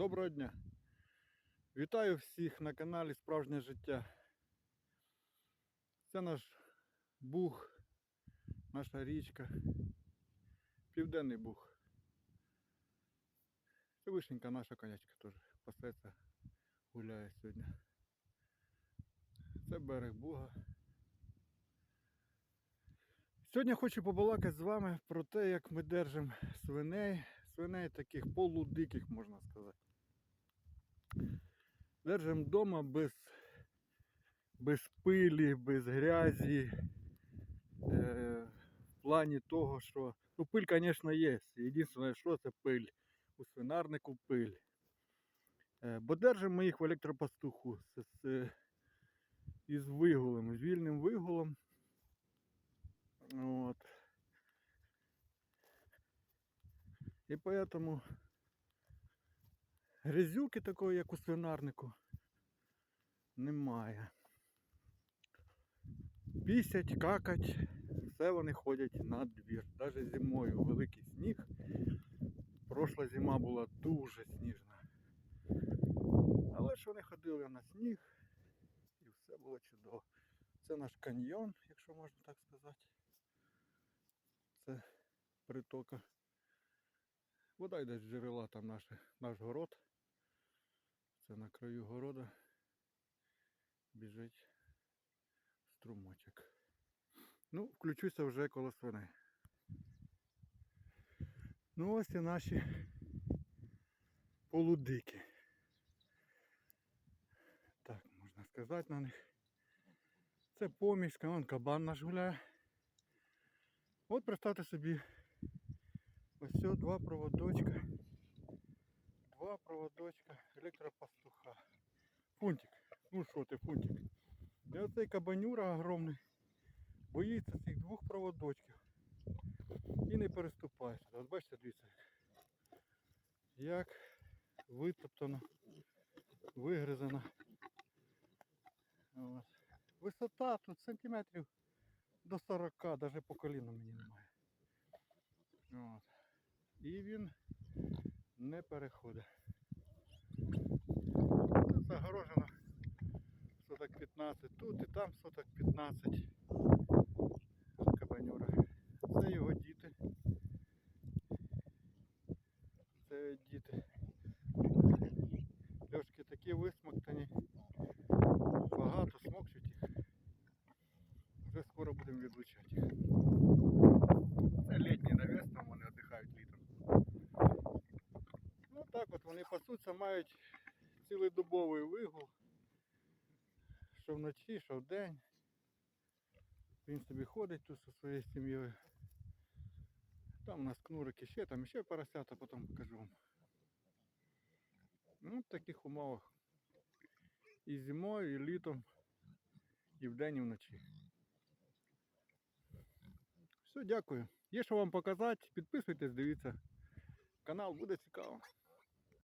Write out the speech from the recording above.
Доброго дня! Вітаю всіх на каналі Справжнє життя. Це наш Буг, наша річка, Південний Буг. Це вишенька наша конячка теж пасеться, гуляє сьогодні. Це берег Буга. Сьогодні хочу побалакати з вами про те, як ми держимо свиней, свиней таких полудиких, можна сказати. Держимо вдома без, без пилі, без грязі. Е, в плані того, що ну, пиль, звісно, є. Єдине, що це пиль. У свинарнику пиль. Е, бо держимо ми їх в електропастуху з, з, із вигулом, з вільним вигулом. Вот. І поэтому грязюки такої, як у свинарнику, немає. Пісять, какать, все вони ходять на двір. Навіть зимою великий сніг. Прошла зима була дуже сніжна. Але ж вони ходили на сніг і все було чудово. Це наш каньйон, якщо можна так сказати. Це притока. Вода йде з джерела, там наше, наш город. Це на краю города біжить струмочок. Ну, включуся вже коло свиней. Ну ось і наші полудики. Так, можна сказати на них. Це поміська, вон кабан наш гуляє. От представте собі ось цього два проводочка. Два проводочка електропастуха. Фунтик. Ну що ти, фунтик? І оцей кабанюра огромний боїться цих двох проводочків. І не переступає. От бачите, дивіться. Як витоптано, вигризано. От. Висота тут сантиметрів до 40, навіть по коліну мені немає. От. І він не переходить. Тут загорожено соток 15 тут і там соток 15 кабанюра. Це його діти. Це діти. Льошки такі висмоктані. Багато смокчуть їх. Вже скоро будемо відлучати їх. Це літній навіс, там вони віддихають літом. Ну так от вони пасуться, мають цілодобовий вигул. Що вночі, що вдень. Він собі ходить тут зі своєю сім'єю. Там у нас кнурики ще, там ще поросята, потім покажу вам. Ну, в таких умовах. І зимою, і літом, і вдень, і вночі. Все, дякую. Є що вам показати, підписуйтесь, дивіться. Канал буде цікаво.